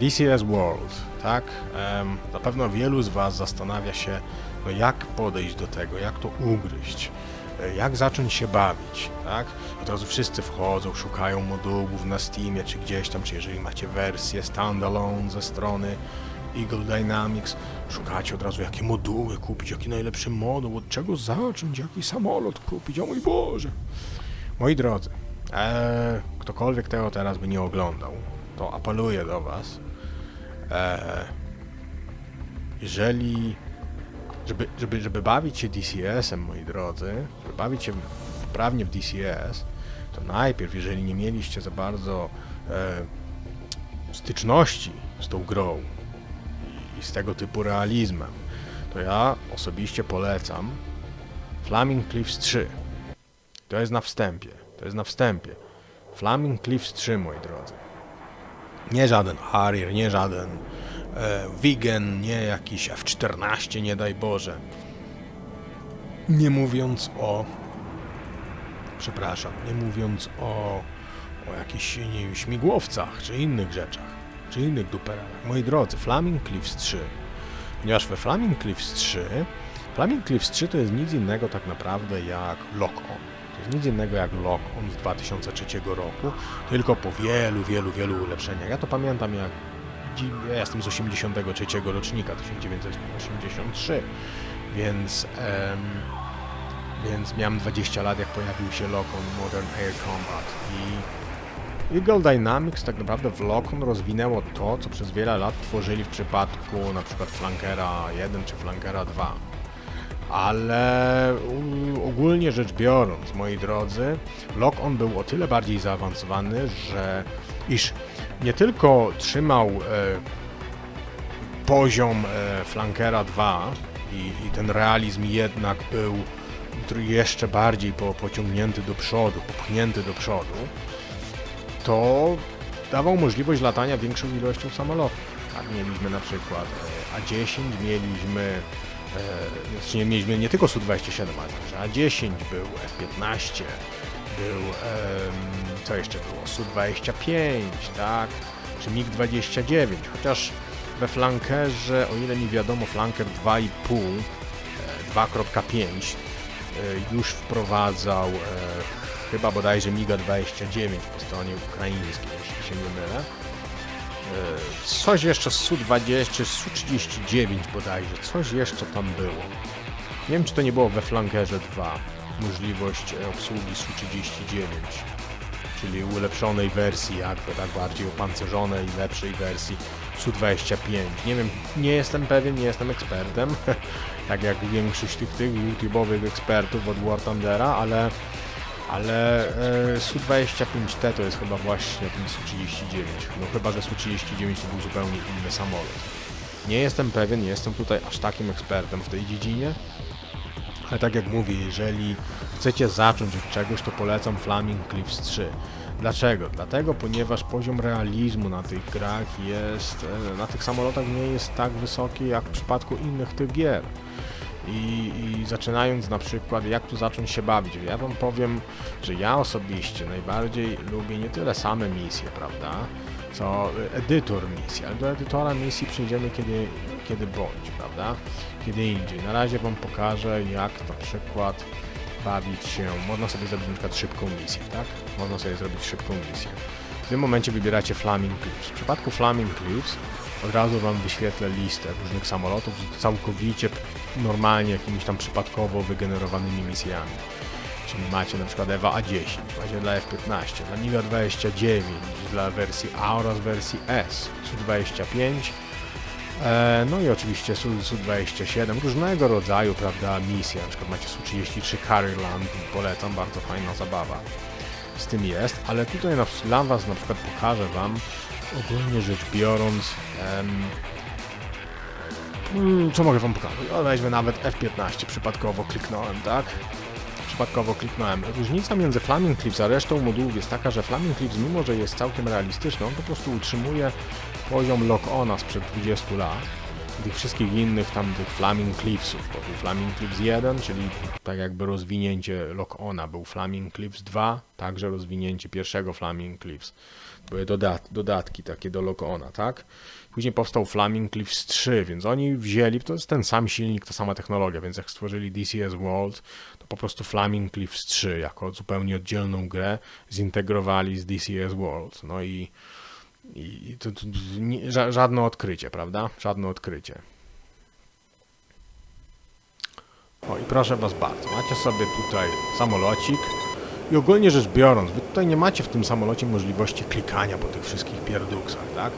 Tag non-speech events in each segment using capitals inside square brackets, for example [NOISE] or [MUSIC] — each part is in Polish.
DCS World, tak? Na pewno wielu z Was zastanawia się, no jak podejść do tego, jak to ugryźć, e, jak zacząć się bawić, tak? Od razu wszyscy wchodzą, szukają modułów na Steamie czy gdzieś tam, czy jeżeli macie wersję standalone ze strony Eagle Dynamics, szukacie od razu jakie moduły kupić, jaki najlepszy moduł, od czego zacząć, jaki samolot kupić, o mój Boże. Moi drodzy, e, ktokolwiek tego teraz by nie oglądał, to apeluję do Was, e, jeżeli, żeby, żeby, żeby bawić się DCS-em, moi drodzy, żeby bawić się wprawnie w DCS, to najpierw, jeżeli nie mieliście za bardzo e, styczności z tą grą i, i z tego typu realizmem, to ja osobiście polecam Flaming Cliffs 3. To jest na wstępie. To jest na wstępie. Flaming Cliffs 3, moi drodzy. Nie żaden Harrier, nie żaden e, Wigen, nie jakiś F-14, nie daj Boże. Nie mówiąc o... Przepraszam, nie mówiąc o, o jakichś nie, śmigłowcach, czy innych rzeczach, czy innych duperelach. Moi drodzy, Flaming Cliffs 3. Ponieważ we Flaming Cliffs 3 Flaming Cliffs 3 to jest nic innego tak naprawdę jak Lock-On. To jest nic innego jak Lock-On z 2003 roku, tylko po wielu, wielu, wielu ulepszeniach. Ja to pamiętam jak ja jestem z 83 rocznika, 1983, więc em, więc miałem 20 lat jak pojawił się Lock-On Modern Air Combat. I Eagle Dynamics tak naprawdę w Lock-On rozwinęło to, co przez wiele lat tworzyli w przypadku na przykład Flankera 1 czy Flankera 2 ale ogólnie rzecz biorąc, moi drodzy, Lock-on był o tyle bardziej zaawansowany, że iż nie tylko trzymał e, poziom e, Flankera 2 i, i ten realizm jednak był jeszcze bardziej po, pociągnięty do przodu, popchnięty do przodu, to dawał możliwość latania większą ilością samolotów. Tak, mieliśmy na przykład e, A10, mieliśmy znaczy mieliśmy nie tylko Su-27, ale także A10 był, F-15 był, co jeszcze było, Su-25, tak, czy MiG-29, chociaż we flankerze, o ile mi wiadomo, flanker 2,5, e, 2.5 e, już wprowadzał e, chyba bodajże MiGa-29 po stronie ukraińskiej, jeśli się nie mylę. Coś jeszcze z Su-20, czy Su-39 bodajże, coś jeszcze tam było. Nie wiem, czy to nie było we Flankerze 2. Możliwość obsługi Su-39, czyli ulepszonej wersji, jakby tak bardziej opancerzonej, lepszej wersji Su-25. Nie wiem, nie jestem pewien, nie jestem ekspertem, [LAUGHS] tak jak większość tych, tych YouTube'owych ekspertów od War Thundera, ale ale e, Su-25T to jest chyba właśnie ten Su-39. No chyba, że Su-39 to był zupełnie inny samolot. Nie jestem pewien, nie jestem tutaj aż takim ekspertem w tej dziedzinie. Ale tak jak mówię, jeżeli chcecie zacząć od czegoś, to polecam Flaming Cliffs 3. Dlaczego? Dlatego, ponieważ poziom realizmu na tych grach jest, e, na tych samolotach nie jest tak wysoki jak w przypadku innych tych gier. I, I zaczynając na przykład, jak tu zacząć się bawić, ja wam powiem, że ja osobiście najbardziej lubię nie tyle same misje, prawda, co edytor misji, ale do edytora misji przejdziemy kiedy, kiedy bądź, prawda, kiedy indziej. Na razie wam pokażę, jak na przykład bawić się, można sobie zrobić na przykład szybką misję, tak, można sobie zrobić szybką misję. W tym momencie wybieracie Flaming Cliffs. W przypadku Flaming Cliffs od razu Wam wyświetlę listę różnych samolotów całkowicie normalnie jakimiś tam przypadkowo wygenerowanymi misjami. Czyli macie na przykład EVA A10, macie dla F-15, dla MiGa 29, dla wersji A oraz wersji S, Su-25, e, no i oczywiście Su- Su-27, różnego rodzaju, prawda, misje, na przykład macie Su-33 Carryland, polecam, bardzo fajna zabawa z tym jest, ale tutaj na, dla Was na przykład pokażę Wam, ogólnie rzecz biorąc, em, mm, co mogę Wam pokazać? O, weźmy nawet F-15, przypadkowo kliknąłem, tak? Przypadkowo kliknąłem. Różnica między Flaming Cliffs a resztą modułów jest taka, że Flaming Cliffs, mimo że jest całkiem realistyczny, on po prostu utrzymuje poziom lock-ona sprzed 20 lat. Tych wszystkich innych tam tych Flaming Cliffsów, bo był Flaming Cliffs 1, czyli tak jakby rozwinięcie lock-ona, był Flaming Cliffs 2, także rozwinięcie pierwszego Flaming Cliffs. były dodat dodatki takie do Logona, tak? Później powstał Flaming Cliffs 3, więc oni wzięli, to jest ten sam silnik, ta sama technologia, więc jak stworzyli DCS World, to po prostu Flaming Cliffs 3 jako zupełnie oddzielną grę zintegrowali z DCS World. No i, i to, to, nie, ża żadne odkrycie, prawda? Żadne odkrycie. O i proszę Was bardzo, macie sobie tutaj samolocik i ogólnie rzecz biorąc, Wy tutaj nie macie w tym samolocie możliwości klikania po tych wszystkich pierduksach, tak?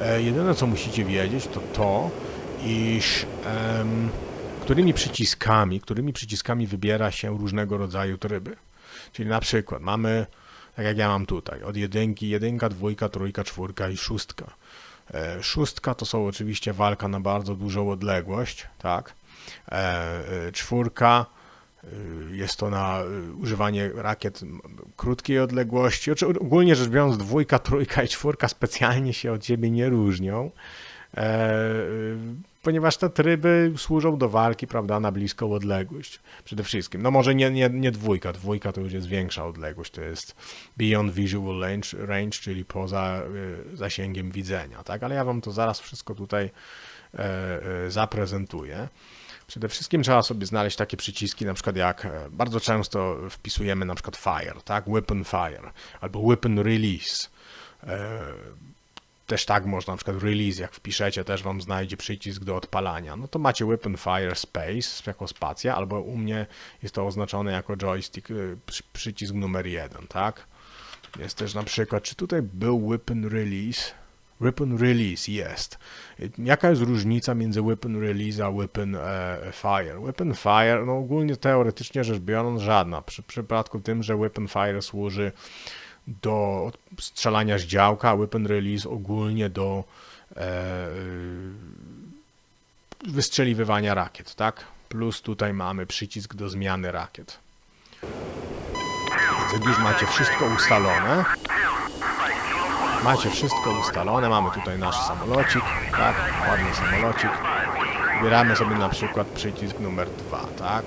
E, jedyne co musicie wiedzieć to to, iż em, którymi przyciskami, którymi przyciskami wybiera się różnego rodzaju tryby. Czyli na przykład mamy, tak jak ja mam tutaj, od jedynki, jedynka, dwójka, trójka, czwórka i szóstka. E, Szóstka to są oczywiście walka na bardzo dużą odległość, tak? E, e, Czwórka jest to na y, używanie rakiet krótkiej odległości. Oczy- Ogólnie rzecz biorąc, dwójka, trójka i czwórka specjalnie się od siebie nie różnią, e, y, ponieważ te tryby służą do walki, prawda, na bliską odległość. Przede wszystkim. No może nie, nie, nie dwójka, dwójka to już jest większa odległość, to jest beyond visual range, range czyli poza y, zasięgiem widzenia, tak? Ale ja wam to zaraz wszystko tutaj e, e, zaprezentuję. Przede wszystkim trzeba sobie znaleźć takie przyciski, na przykład jak e, bardzo często wpisujemy na przykład fire, tak? Weapon fire albo weapon release. E, Też tak można, na przykład release, jak wpiszecie, też wam znajdzie przycisk do odpalania. No to macie weapon fire space jako spacja, albo u mnie jest to oznaczone jako joystick, przy- przycisk numer jeden, tak? Jest też na przykład, czy tutaj był weapon release? Weapon release jest. Jaka jest różnica między weapon release a weapon e, fire? Weapon fire, no ogólnie teoretycznie rzecz biorąc żadna. Przy przypadku tym, że weapon fire służy do strzelania z działka, a weapon release ogólnie do e, y, wystrzeliwywania rakiet, tak? Plus tutaj mamy przycisk do zmiany rakiet. Więc już macie wszystko ustalone, macie wszystko ustalone, mamy tutaj nasz samolocik, tak? Ładny samolocik. Wybieramy sobie na przykład przycisk numer 2, tak?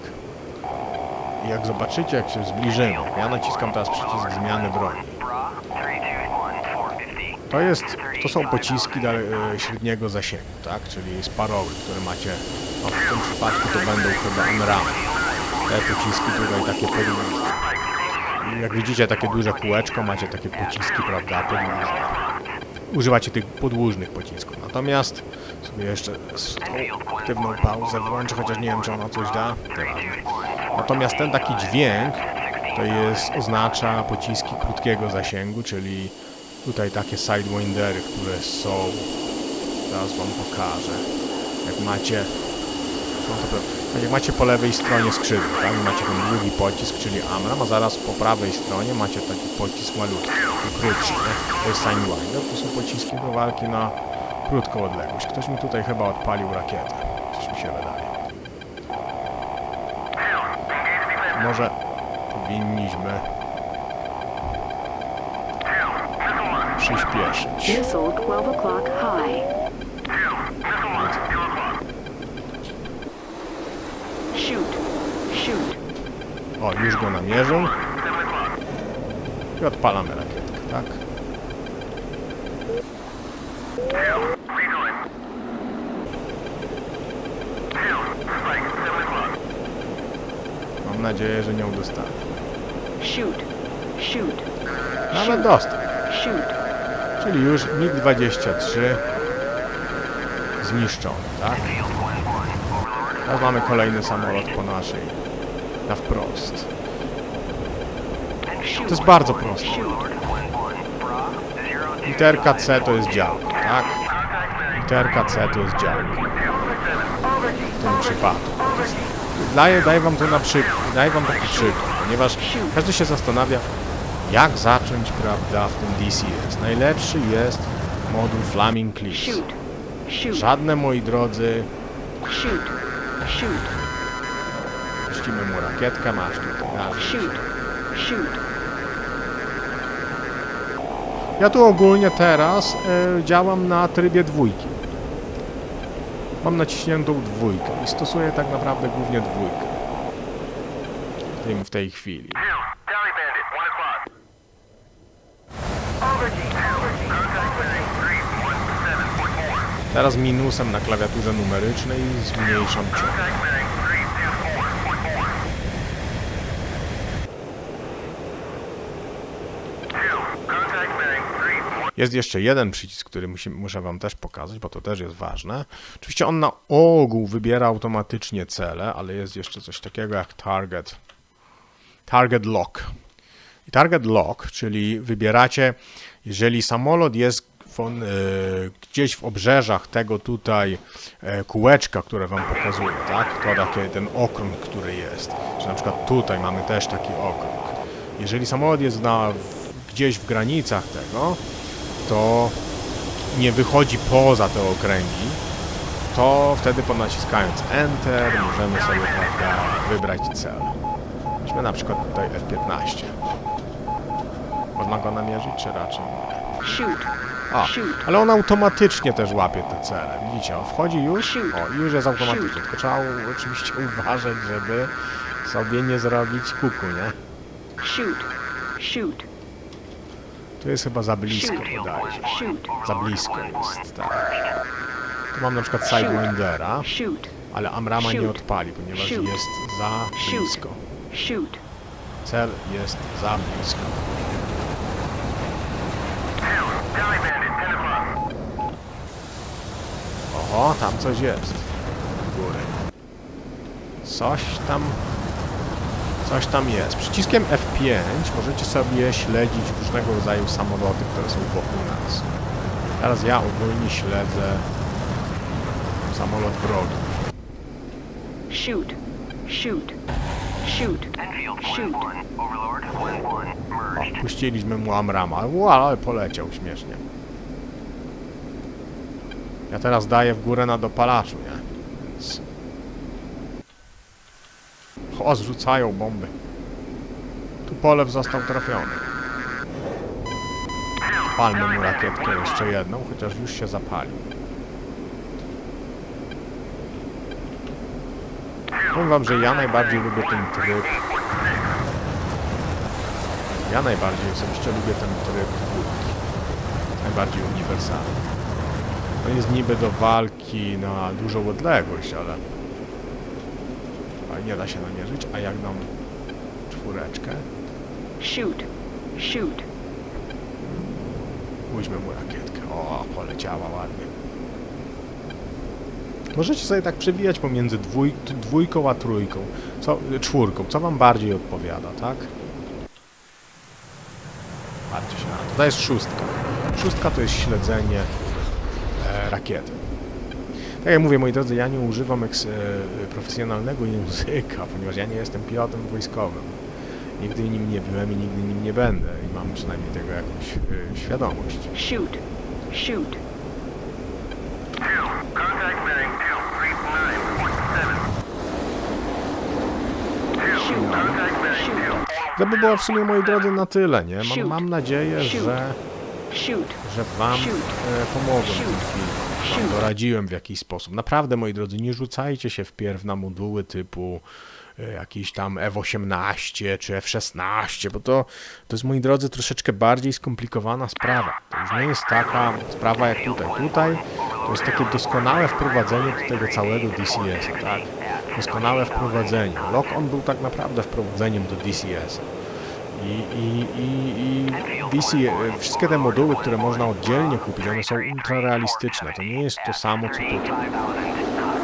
I jak zobaczycie, jak się zbliżymy, ja naciskam teraz przycisk zmiany broni. To jest, to są pociski e, średniego zasięgu, tak? Czyli sparowe, które macie, no w tym przypadku to będą chyba NRAM. Te pociski tutaj takie podłużne. Jak widzicie, takie duże kółeczko, macie takie pociski, prawda, podłużne. Używacie tych podłużnych pocisków. Natomiast sobie jeszcze aktywną pauzę włączę, chociaż nie wiem, czy ona coś da. Natomiast ten taki dźwięk to jest, oznacza pociski krótkiego zasięgu, czyli tutaj takie sidewindery, które są, zaraz wam pokażę. Jak macie, no to jak macie po lewej stronie skrzydła, tak? Macie ten długi pocisk, czyli Amram, a zaraz po prawej stronie macie taki pocisk malutki, taki krótszy, nie? To jest Sidewinder, to są pociski do walki na krótką odległość. Ktoś mi tutaj chyba odpalił rakietę, coś mi się wydaje. Może powinniśmy przyspieszyć. O, już go namierzył. I odpalamy rakietkę, tak? Mam nadzieję, że nie dostanie. Shoot. Shoot. Nawet dostał. Shoot. Czyli już MiG-23 zniszczony, tak? Teraz mamy kolejny samolot po naszej, na wprost. To jest bardzo proste. Literka C to jest działka, tak? Literka C to jest działka. W tym przypadku. Daję, daję wam to na przykład, daję wam taki przykład, ponieważ każdy się zastanawia, jak zacząć, prawda, w tym DCS. Najlepszy jest moduł Flaming Cliffs. Żadne, moi drodzy, Shoot. Shoot puścimy mu rakietkę, masz tutaj. Shoot, shoot. Ja tu ogólnie teraz y, działam na trybie dwójki. Mam naciśniętą dwójkę i stosuję tak naprawdę głównie dwójkę. W tym w tej chwili. Teraz minusem na klawiaturze numerycznej zmniejszam ciąg. Jest jeszcze jeden przycisk, który musi, muszę Wam też pokazać, bo to też jest ważne. Oczywiście on na ogół wybiera automatycznie cele, ale jest jeszcze coś takiego jak target. Target lock. I target lock, czyli wybieracie, jeżeli samolot jest e, gdzieś w obrzeżach tego tutaj e, kółeczka, które Wam pokazuję, tak? To takie, ten okrąg, który jest. Że na przykład tutaj mamy też taki okrąg. Jeżeli samolot jest na, gdzieś w granicach tego, to nie wychodzi poza te okręgi, to wtedy po naciskając Enter możemy sobie prawda, wybrać cel. Weźmy na przykład tutaj F-15. Można go namierzyć, czy raczej nie? Shoot. A, ale on automatycznie też łapie te cele. Widzicie, on wchodzi już, o, już jest automatycznie. Tylko trzeba oczywiście uważać, żeby sobie nie zrobić kuku, nie? Shoot. Shoot. Tu jest chyba za blisko. Shoot. Za blisko jest, tak. Tu mam na przykład Sidewindera, ale Amrama nie odpali, ponieważ jest za blisko. Cel jest za blisko. Oho, tam coś jest. W górę. Coś tam... Coś tam jest. Przyciskiem F5 możecie sobie śledzić różnego rodzaju samoloty, które są wokół nas. Teraz ja ogólnie śledzę samolot wrogi. Shoot. Shoot. Shoot. Shoot. 1-1, Overlord 1-1, merged. Puściliśmy mu Amrama, Ła, ale poleciał śmiesznie. Ja teraz daję w górę na dopalaczu, nie? Więc... O, zrzucają bomby. Tu polew został trafiony. Palmy mu rakietkę jeszcze jedną, chociaż już się zapalił. Powiem wam, że ja najbardziej lubię ten tryb ja najbardziej osobiście lubię ten tryb. Najbardziej uniwersalny. On jest niby do walki na dużą odległość, ale... nie da się namierzyć. A jak dam czwóreczkę, Shoot. Shoot. pójdźmy mu rakietkę. O, poleciała ładnie. Możecie sobie tak przewijać pomiędzy dwój, dwójką a trójką. Co, czwórką. Co wam bardziej odpowiada, tak? Bardziej się na to. To jest szóstka. Szóstka to jest śledzenie e, rakiety. Tak jak mówię, moi drodzy, ja nie używam e, profesjonalnego języka, ponieważ ja nie jestem pilotem wojskowym. Nigdy nim nie byłem i nigdy nim nie będę i mam przynajmniej tego jakąś e, świadomość. Shoot. Shoot. Contact medic 239.7. Shoot. Contact medic Shoot. To by było w sumie, moi drodzy, na tyle, nie? Mam, Shoot. mam nadzieję, Shoot. że, Shoot. że Wam Shoot. e, pomogłem w tym Shoot. filmie. Doradziłem w jakiś sposób. Naprawdę, moi drodzy, nie rzucajcie się wpierw na moduły typu e, jakiś tam F-18 czy F-16, bo to, to jest, moi drodzy, troszeczkę bardziej skomplikowana sprawa. To już nie jest taka sprawa jak tutaj. Tutaj to jest takie doskonałe wprowadzenie do tego całego DCS-a, tak? Doskonałe wprowadzenie. Lock-on był tak naprawdę wprowadzeniem do DCS-a. I, i, i, i DC, e, wszystkie te moduły, które można oddzielnie kupić, one są ultra realistyczne. To nie jest to samo co tutaj.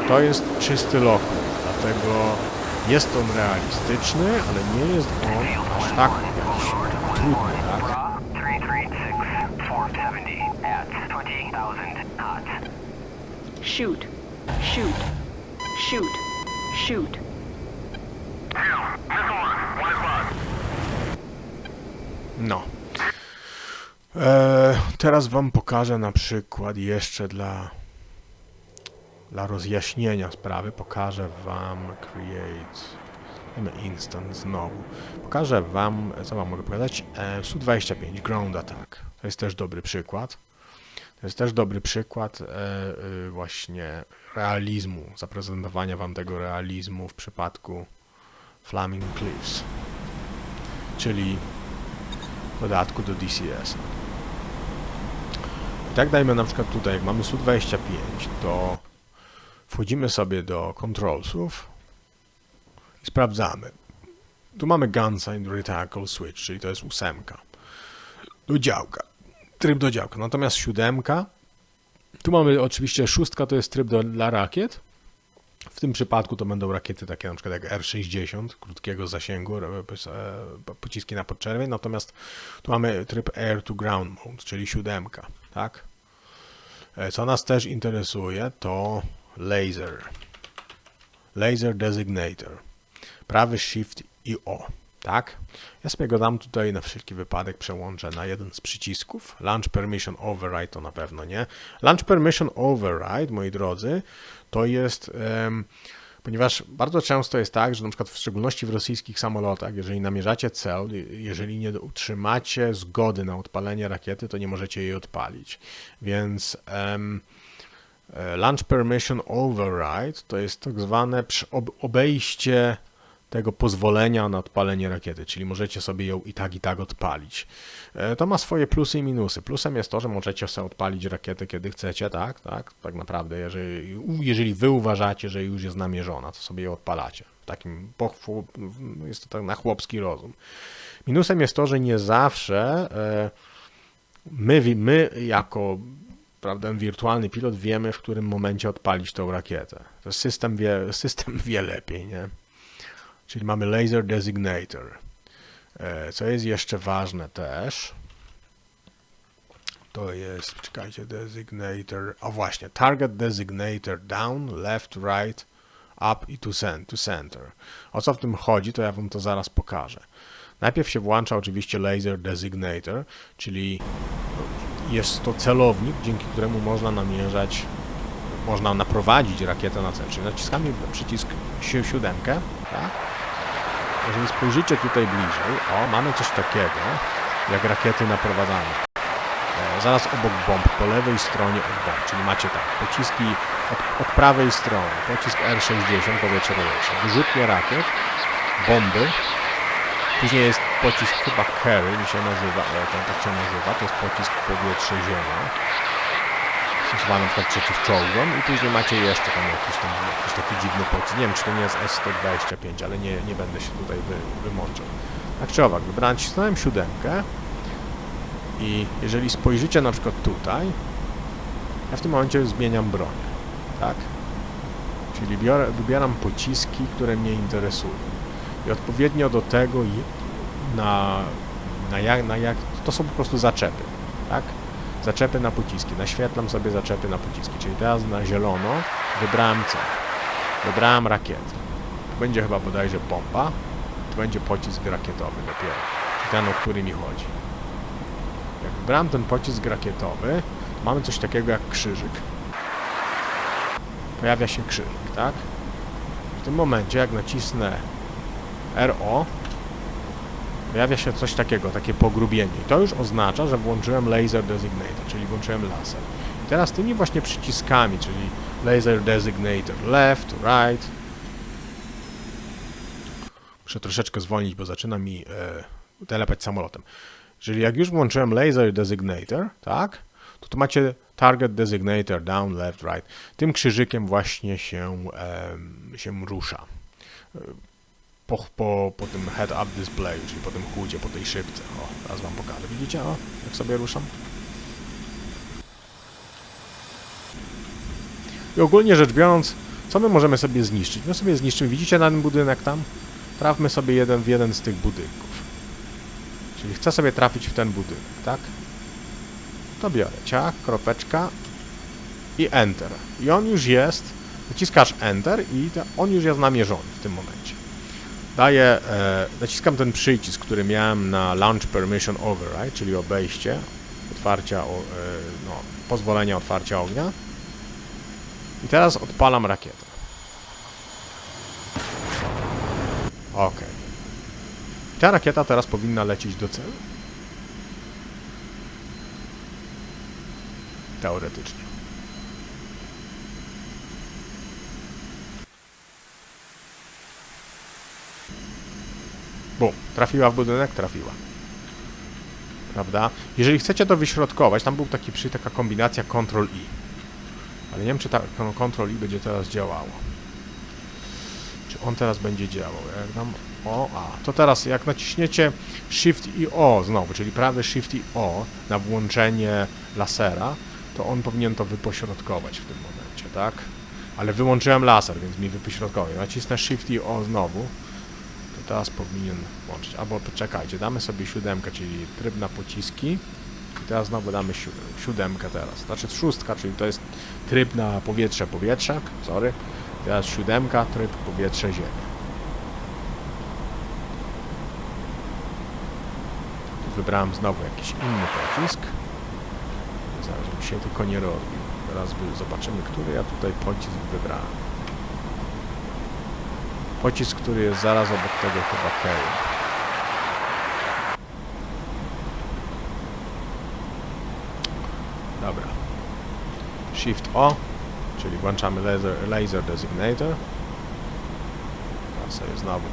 To jest czysty lokum, dlatego jest on realistyczny, ale nie jest on aż tak trudny, tak? 336, 470 at 20,000 knots. Shoot. Shoot. Shoot. Shoot. No. E, teraz wam pokażę na przykład jeszcze dla, dla rozjaśnienia sprawy, pokażę wam create instant znowu. Pokażę wam, co wam mogę pokazać, e, Su-25 Ground Attack. To jest też dobry przykład. To jest też dobry przykład e, e, właśnie realizmu, zaprezentowania wam tego realizmu w przypadku Flaming Cliffs, czyli dodatku do DCS. tak dajmy na przykład tutaj, jak mamy Su-25, to wchodzimy sobie do Controlsów i sprawdzamy. Tu mamy Gunsign Reticle Switch, czyli to jest ósemka. Do działka. Tryb do działka. Natomiast siódemka, tu mamy oczywiście szóstka, to jest tryb do, dla rakiet. W tym przypadku to będą rakiety takie na przykład jak R-60, krótkiego zasięgu, e, e, pociski na podczerwień. Natomiast tu mamy tryb Air to Ground Mode, czyli siódemka, tak? E, Co nas też interesuje, to laser. Laser Designator. Prawy Shift i O, tak? Ja sobie go dam tutaj na wszelki wypadek, przełączę na jeden z przycisków. Launch Permission Override to na pewno nie. Launch Permission Override, moi drodzy, to jest... em, Ponieważ bardzo często jest tak, że na przykład w szczególności w rosyjskich samolotach, jeżeli namierzacie cel, jeżeli nie utrzymacie zgody na odpalenie rakiety, to nie możecie jej odpalić. Więc e, Launch Permission Override to jest tak zwane obejście tego pozwolenia na odpalenie rakiety, czyli możecie sobie ją i tak, i tak odpalić. E, To ma swoje plusy i minusy. Plusem jest to, że możecie sobie odpalić rakietę, kiedy chcecie, tak, tak, tak naprawdę, jeżeli, jeżeli wy uważacie, że już jest namierzona, to sobie ją odpalacie. Takim, pochwu, jest to tak na chłopski rozum. Minusem jest to, że nie zawsze e, my, my jako prawda, wirtualny pilot wiemy, w którym momencie odpalić tą rakietę. To system wie, system wie lepiej, nie? Czyli mamy laser designator. E, Co jest jeszcze ważne też, to jest, czekajcie, designator, o właśnie, target designator down, left, right, up i to, cen, to center. O co w tym chodzi, to ja wam to zaraz pokażę. Najpierw się włącza oczywiście laser designator, czyli jest to celownik, dzięki któremu można namierzać, można naprowadzić rakietę na cel. Czyli naciskamy przycisk si- siódemkę, tak? Jeżeli spojrzycie tutaj bliżej, o, mamy coś takiego, jak rakiety naprowadzane. E, zaraz obok bomb, po lewej stronie od bomb, czyli macie tak, pociski od, od prawej strony, pocisk R-60, powietrze powietrze, wyrzutnie rakiet, bomby, później jest pocisk chyba Carry, mi się nazywa, e, ten tak się nazywa, to jest pocisk powietrze-ziemia, stosowany na przykład przeciw czołgom i później macie jeszcze tam jakiś, tam jakiś taki dziwny pocisk. Nie wiem, czy to nie jest S-125, ale nie, nie będę się tutaj wy, wymączał. Tak czy owak, wybrałem, siódemkę i jeżeli spojrzycie na przykład tutaj, ja w tym momencie zmieniam broń, tak? Czyli biorę, wybieram pociski, które mnie interesują. I odpowiednio do tego na, na, jak, na jak, to są po prostu zaczepy, tak? Zaczepy na pociski. Naświetlam sobie zaczepy na pociski. Czyli teraz na zielono wybrałem cel. Wybrałem rakietę. Tu będzie chyba bodajże bomba. Tu będzie pocisk rakietowy dopiero. Czyli ten, o który mi chodzi. Jak wybrałem ten pocisk rakietowy, to mamy coś takiego jak krzyżyk. Pojawia się krzyżyk, tak? W tym momencie, jak nacisnę RO, pojawia się coś takiego, takie pogrubienie. I to już oznacza, że włączyłem laser designator, czyli włączyłem laser. I teraz tymi właśnie przyciskami, czyli laser designator left, right. Muszę troszeczkę zwolnić, bo zaczyna mi e, telepać samolotem. Czyli jak już włączyłem laser designator, tak, to tu macie target designator down, left, right. Tym krzyżykiem właśnie się, się rusza po, po, po tym head-up displayu, czyli po tym chudzie, po tej szybce. O, teraz wam pokażę. Widzicie, o, jak sobie ruszam? I ogólnie rzecz biorąc, co my możemy sobie zniszczyć? My sobie zniszczymy, widzicie na ten budynek tam? Trafmy sobie jeden w jeden z tych budynków. Czyli chcę sobie trafić w ten budynek, tak? To biorę ciach, kropeczka i Enter. I on już jest, naciskasz Enter i on już jest namierzony w tym momencie daję, e, naciskam ten przycisk, który miałem na Launch Permission Override, czyli obejście otwarcia, e, no, pozwolenia otwarcia ognia. I teraz odpalam rakietę. Ok. Ta rakieta teraz powinna lecieć do celu. Teoretycznie. Bum. Trafiła w budynek? Trafiła. prawda? Jeżeli chcecie to wyśrodkować, tam był taki przy taka kombinacja Ctrl-I. Ale nie wiem, czy ta Ctrl-I będzie teraz działało. Czy on teraz będzie działał? Jak tam... O, a, to teraz jak naciśniecie Shift i O znowu, czyli prawy Shift i O na włączenie lasera, to on powinien to wypośrodkować w tym momencie, tak? Ale wyłączyłem laser, więc mi wypośrodkował. Nacisnę Shift i O znowu, teraz powinien włączyć. Albo poczekajcie, damy sobie siódemkę, czyli tryb na pociski. I teraz znowu damy sió- siódemkę teraz. Znaczy szóstka, czyli to jest tryb na powietrze, powietrze, sorry. Teraz siódemka, tryb powietrze, ziemia. Tu wybrałem znowu jakiś inny pocisk. Zaraz, żeby się tylko nie rozbił. Teraz zobaczymy, który ja tutaj pocisk wybrałem. Pocisk, który jest zaraz obok tego chyba Kerry. Dobra. Shift O, czyli włączamy laser, laser designator. Teraz sobie znowu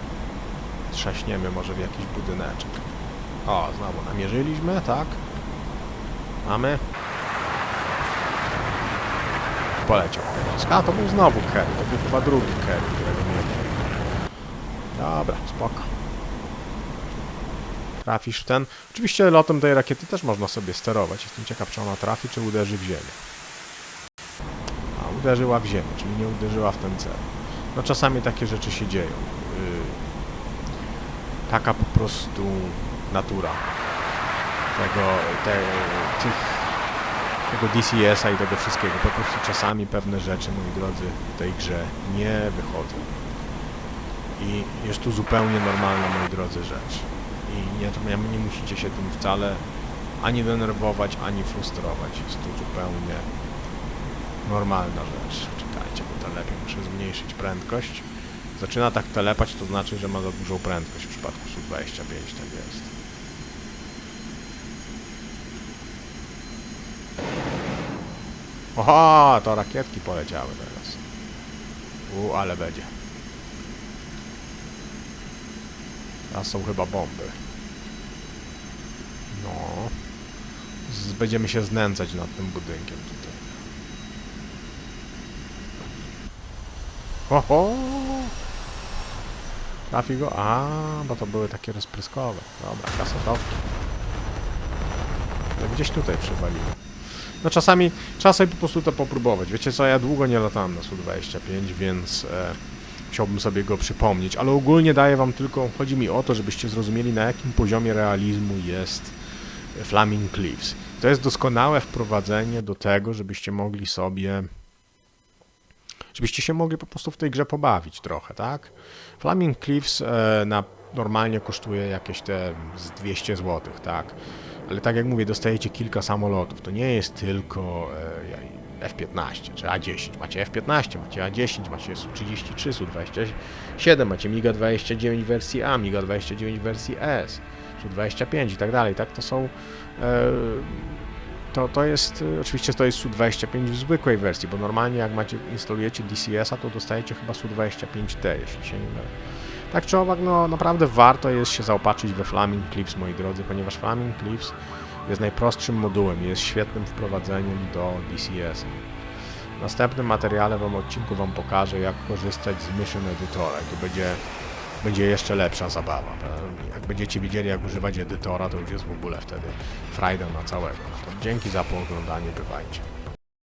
trzaśniemy może w jakiś budyneczek. O, znowu namierzyliśmy, tak? Mamy. Poleciał pocisk. A, to był znowu Kerry. To był chyba drugi Kerry, którego mieliśmy. Dobra, spoko. Trafisz w ten. Oczywiście lotem tej rakiety też można sobie sterować. Jestem ciekaw, czy ona trafi, czy uderzy w ziemię. A, uderzyła w ziemię, czyli nie uderzyła w ten cel. No czasami takie rzeczy się dzieją. Yy, taka po prostu natura tego, te, tych, tego DCS-a i tego wszystkiego. Po prostu czasami pewne rzeczy, moi drodzy, w tej grze nie wychodzą. I jest tu zupełnie normalna, moi drodzy, rzecz. I nie, nie, musicie się tym wcale ani denerwować, ani frustrować. Jest to zupełnie normalna rzecz. Czekajcie, bo to lepiej muszę zmniejszyć prędkość. Zaczyna tak telepać, to znaczy, że ma za dużą prędkość. W przypadku Su-25 tak jest. Oha, to rakietki poleciały teraz. U, ale będzie. Teraz są chyba bomby. No. Z, będziemy się znęcać nad tym budynkiem tutaj. Ho, ho! Trafi go? A, bo to były takie rozpryskowe. Dobra, kasetowki. To gdzieś tutaj przywaliło. No czasami, sobie po prostu to popróbować. Wiecie co, ja długo nie latałem na Su-25, więc e, chciałbym sobie go przypomnieć, ale ogólnie daję wam tylko, chodzi mi o to, żebyście zrozumieli na jakim poziomie realizmu jest Flaming Cliffs. To jest doskonałe wprowadzenie do tego, żebyście mogli sobie żebyście się mogli po prostu w tej grze pobawić trochę, tak? Flaming Cliffs e, na, normalnie kosztuje jakieś te z 200 zł, tak? Ale tak jak mówię, dostajecie kilka samolotów. To nie jest tylko e, F-15 czy A-10. Macie F-15, macie A-10, macie Su-33, Su-27, macie MiGa-29 w wersji A, MiGa-29 w wersji S, Su-25 i tak dalej, tak? To są... E, to, to jest, y, oczywiście to jest Su-25 w zwykłej wersji, bo normalnie jak macie, instalujecie DCS-a, to dostajecie chyba Su-25T, jeśli się nie mylę. Tak czy owak, no naprawdę warto jest się zaopatrzyć we Flaming Clips, moi drodzy, ponieważ Flaming Clips jest najprostszym modułem i jest świetnym wprowadzeniem do DCS-a. W następnym materiale, w odcinku Wam pokażę, jak korzystać z Mission Editora to będzie, będzie jeszcze lepsza zabawa. Jak będziecie wiedzieli, jak używać edytora, to już jest w ogóle wtedy frajda na całego. To dzięki za pooglądanie, bywajcie.